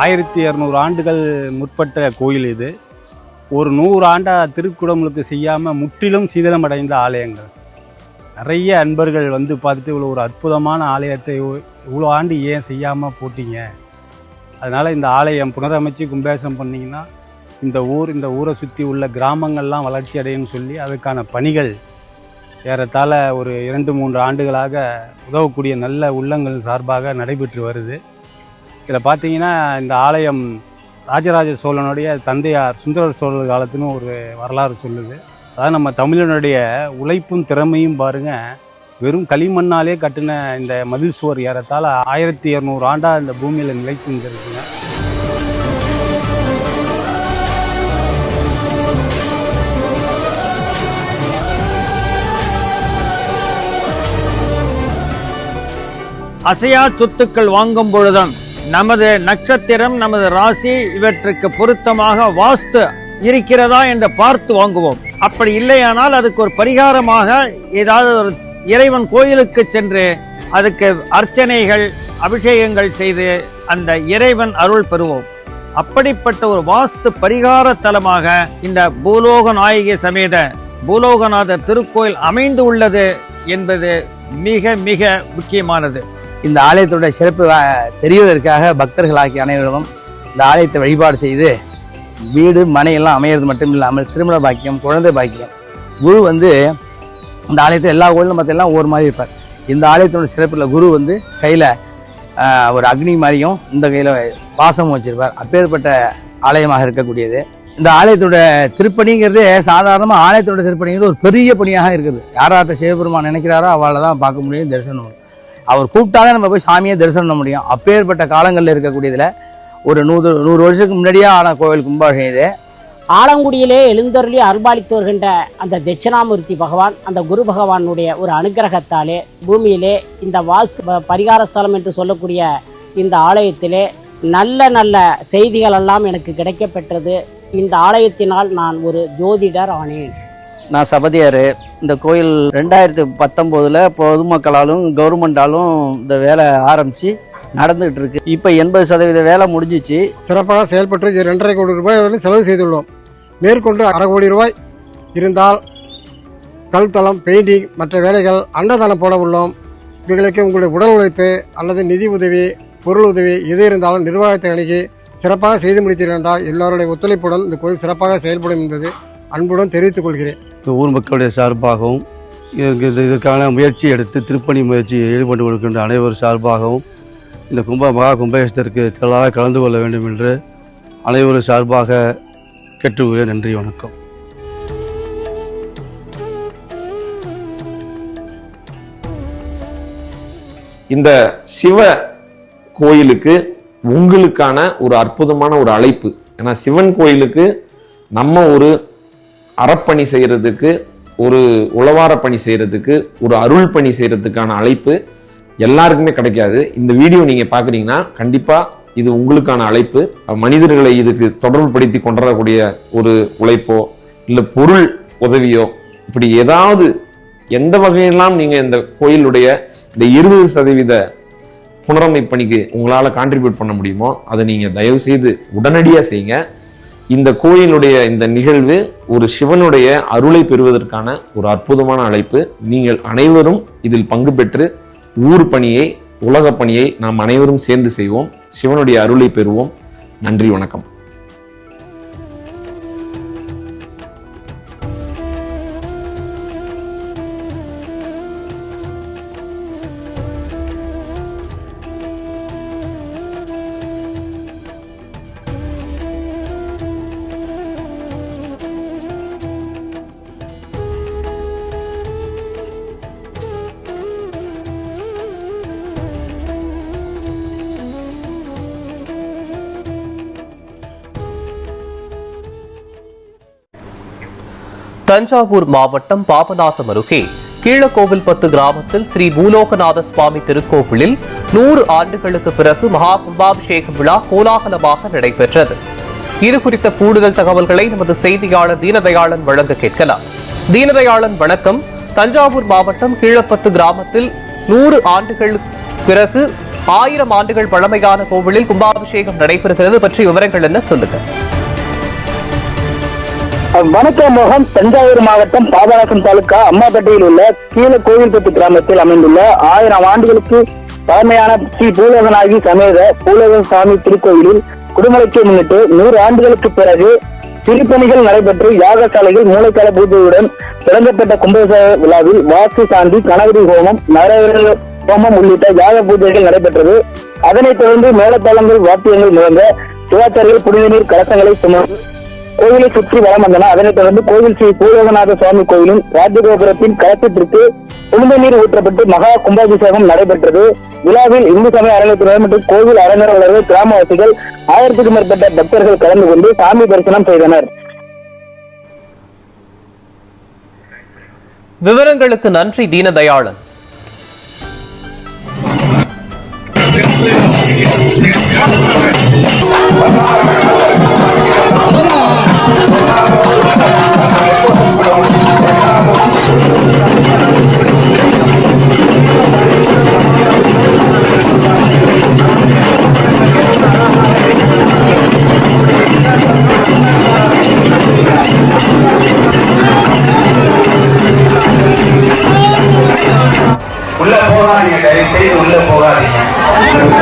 ஆயிரத்தி இரநூறு ஆண்டுகள் முற்பட்ட கோயில் இது. ஒரு நூறு ஆண்டா திருக்குடமுழுக்கு செய்யாமல் முற்றிலும் சீதளமடைந்த ஆலயங்கள். நிறைய அன்பர்கள் வந்து பார்த்துட்டு இவ்வளோ ஒரு அற்புதமான ஆலயத்தை இவ்வளோ ஆண்டு ஏன் செய்யாமல் போட்டீங்க? அதனால் இந்த ஆலயம் புனரமைச்சு கும்பாசம் பண்ணிங்கன்னா இந்த ஊர் இந்த ஊரை சுற்றி உள்ள கிராமங்கள்லாம் வளர்ச்சி அடையும்னு சொல்லி அதுக்கான பணிகள் ஏறத்தாழ ஒரு இரண்டு மூன்று ஆண்டுகளாக உதவக்கூடிய நல்ல உள்ளங்கள் சார்பாக நடைபெற்று வருது. இதில் பார்த்தீங்கன்னா இந்த ஆலயம் ராஜராஜ சோழனுடைய தந்தையார் சுந்தர சோழர் காலத்துன்னு ஒரு வரலாறு சொல்லுது. அதாவது நம்ம தமிழனுடைய உழைப்பும் திறமையும் பாருங்க வெறும் களிமண்ணாலே கட்டின இந்த மதில் சுவர் ஏறத்தால் ஆயிரத்தி இரநூறு ஆண்டாக இந்த பூமியில் நிலைத்து இருந்திருக்குங்க அசையா சொத்துக்கள் வாங்கும் பொழுதுதான் நமது நட்சத்திரம் நமது ராசி இவற்றுக்கு பொருத்தமாக வாஸ்து இருக்கிறதா என்று பார்த்து வாங்குவோம். அப்படி இல்லையானால் அதுக்கு ஒரு பரிகாரமாக ஏதாவது ஒரு இறைவன் கோயிலுக்கு சென்று அதுக்கு அர்ச்சனைகள் அபிஷேகங்கள் செய்து அந்த இறைவன் அருள் பெறுவோம். அப்படிப்பட்ட ஒரு வாஸ்து பரிகார தலமாக இந்த பூலோக நாயகி சமேத பூலோகநாதர் திருக்கோயில் அமைந்து உள்ளது என்பது மிக மிக முக்கியமானது. இந்த ஆலயத்தோட சிறப்பு தெரிவதற்காக பக்தர்களாகிய அனைவரும் இந்த ஆலயத்தை வழிபாடு செய்து வீடு மனையெல்லாம் அமையிறது மட்டும் இல்லாமல் திருமண பாக்கியம் குழந்தை பாக்கியம் குரு வந்து இந்த ஆலயத்தில் எல்லா கோயிலும் பார்த்தீங்கன்னா ஒவ்வொரு மாதிரி இருப்பார். இந்த ஆலயத்தோட சிறப்பில் குரு வந்து கையில் ஒரு அக்னி மாதிரியும் இந்த கையில் பாசமும் வச்சுருப்பார். அப்பேற்பட்ட ஆலயமாக இருக்கக்கூடியது. இந்த ஆலயத்தோட திருப்பணிங்கிறது சாதாரணமாக ஆலயத்தோட திருப்பணிங்கிறது ஒரு பெரிய பணியாக இருக்குது. யாராட்ட சிவபெருமான் நினைக்கிறாரோ அவளை தான் பார்க்க முடியும் தரிசனம். அவர் கூப்பிட்டாதான் நம்ம போய் சாமியை தரிசனம் பண்ண முடியும். அப்பேற்பட்ட காலங்களில் இருக்கக்கூடியதில் ஒரு நூறு நூறு வருஷத்துக்கு முன்னாடியே ஆன கோவில் கும்பாபிஷேகம் இது. ஆலங்குடியிலே எழுந்தருளி அருள்பாலித்து வருகின்ற அந்த தட்சிணாமூர்த்தி பகவான் அந்த குரு பகவானுடைய ஒரு அனுக்கிரகத்தாலே பூமியிலே இந்த வாஸ்து பரிகார ஸ்தலம் என்று சொல்லக்கூடிய இந்த ஆலயத்திலே நல்ல நல்ல செய்திகள் எல்லாம் எனக்கு கிடைக்கப்பெற்றது. இந்த ஆலயத்தினால் நான் ஒரு ஜோதிடர் ஆனேன். நான் சபதியார். இந்த கோயில் ரெண்டாயிரத்தி பத்தொம்போதில் பொதுமக்களாலும் கவர்மெண்டாலும் இந்த வேலை ஆரம்பித்து நடந்துகிட்டு இருக்கு இப்போ எண்பது சதவீத வேலை முடிஞ்சிச்சு. சிறப்பாக செயல்பட்டு இது ரெண்டரை கோடி ரூபாய் வரை செலவு செய்துள்ளோம். மேற்கொண்டு அரை கோடி ரூபாய் இருந்தால் கல்தளம் பெயிண்டிங் மற்ற வேலைகள் அன்னதானம் போட உள்ளோம். இவர்களுக்கு உங்களுடைய உடல் உழைப்பு அல்லது நிதி உதவி பொருள் உதவி எது இருந்தாலும் நிர்வாகத்தை அணுகி சிறப்பாக செய்து முடித்தீர்கள் என்றால் எல்லோருடைய ஒத்துழைப்புடன் இந்த கோயில் சிறப்பாக செயல்படும் என்பது அன்புடன் தெரிவித்துக் கொள்கிறேன். ஊர் மக்களுடைய சார்பாகவும் இதற்கு இது- இதற்கான முயற்சி எடுத்து திருப்பணி முயற்சியில் ஈடுபட்டு கொடுக்கின்ற அனைவர் சார்பாகவும் இந்த கும்ப மகா கும்பேசத்திற்கு திரளாக கலந்து கொள்ள வேண்டும் என்று அனைவரும் சார்பாக கேட்டுக்கொள்கிறேன். நன்றி வணக்கம். இந்த சிவ கோயிலுக்கு உங்களுக்கான ஒரு அற்புதமான ஒரு அழைப்பு. ஏன்னா சிவன் கோயிலுக்கு நம்ம ஒரு அறப்பணி செய்கிறதுக்கு ஒரு உளவார பணி செய்கிறதுக்கு ஒரு அருள் பணி செய்கிறதுக்கான அழைப்பு எல்லாருக்குமே கிடைக்காது. இந்த வீடியோ நீங்கள் பார்க்குறீங்கன்னா கண்டிப்பாக இது உங்களுக்கான அழைப்பு. மனிதர்களை இதுக்கு தொடர்பு படுத்தி கொண்டாடக்கூடிய ஒரு உழைப்போ இல்லை பொருள் உதவியோ இப்படி ஏதாவது எந்த வகையெல்லாம் நீங்கள் இந்த கோயிலுடைய இந்த இருபது சதவீத புனரமைப்பு பணிக்கு உங்களால் கான்ட்ரிபியூட் பண்ண முடியுமோ அதை நீங்கள் தயவு செய்து உடனடியா செய்யுங்க. இந்த கோயிலுடைய இந்த நிகழ்வு ஒரு சிவனுடைய அருளை பெறுவதற்கான ஒரு அற்புதமான அழைப்பு. நீங்கள் அனைவரும் இதில் பங்கு பெற்று ஊர் பணியை உலக பணியை நாம் அனைவரும் சேர்ந்து செய்வோம். சிவனுடைய அருளை பெறுவோம். நன்றி வணக்கம். தஞ்சாவூர் மாவட்டம் பாபநாசம் அருகே கீழக்கோவில்பத்து கிராமத்தில் ஸ்ரீ பூலோகநாத சுவாமி திருக்கோவிலில் நூறு ஆண்டுகளுக்கு பிறகு மகா கும்பாபிஷேக விழா கோலாகலமாக நடைபெற்றது. இது குறித்த கூடுதல் தகவல்களை நமது செய்தியாளர் தீனதயாளன் வழங்க கேட்கலாம். தீனதயாளன் வணக்கம். தஞ்சாவூர் மாவட்டம் கீழப்பத்து கிராமத்தில் நூறு ஆண்டுகளுக்கு பிறகு ஆயிரம் ஆண்டுகள் பழமையான கோவிலில் கும்பாபிஷேகம் நடைபெறுகிறது பற்றி விவரங்கள் என்ன சொல்லுங்க. வணக்கம் மோகன் தஞ்சாவூர் மாவட்டம் பாபநாசம் தாலுகா அம்மாப்பேட்டையில் உள்ள கீழ கோவில்பட்டி கிராமத்தில் அமைந்துள்ள ஆயிரம் ஆண்டுகளுக்கு பழமையான ஸ்ரீ பூலோகநாயகி சமேத பூலோகன் சாமி திருக்கோயிலில் குடும்பத்தை முன்னிட்டு நூறு ஆண்டுகளுக்கு பிறகு திருப்பணிகள் நடைபெற்று யாகசாலையில் மூளைக்கால பூஜையுடன் தொடங்கப்பட்ட கும்பாபிஷேக விழாவில் வாஸ்து சாந்தி கணபதி ஹோமம் நரவேல ஹோமம் உள்ளிட்ட யாக பூஜைகள் நடைபெற்றது. அதனைத் தொடர்ந்து மேலத்தாளங்கள் வாத்தியங்கள் முழங்க சிவாச்சாரிகள் புனித நீர் கலசங்களை சுமந்து கோவிலை சுற்றி வளம் வந்தன. அதனைத் தொடர்ந்து கோவில் ஸ்ரீ பூலோகநாத சுவாமி கோவிலும் ராஜகோபுரத்தின் கலசத்திற்கு புனித நீர் ஊற்றப்பட்டு மகா கும்பாபிஷேகம் நடைபெற்றது. விழாவில் இந்து சமய அறநிலையத்துறை மற்றும் கோவில் அறநிலையாளர்கள் கிராமவாசிகள் ஆயிரத்துக்கும் மேற்பட்ட பக்தர்கள் கலந்து கொண்டு சாமி தரிசனம் செய்தனர். விவரங்களுக்கு நன்றி தீனதயாளன். உள்ள தயவு செய்து உள்ள போகாதீங்க.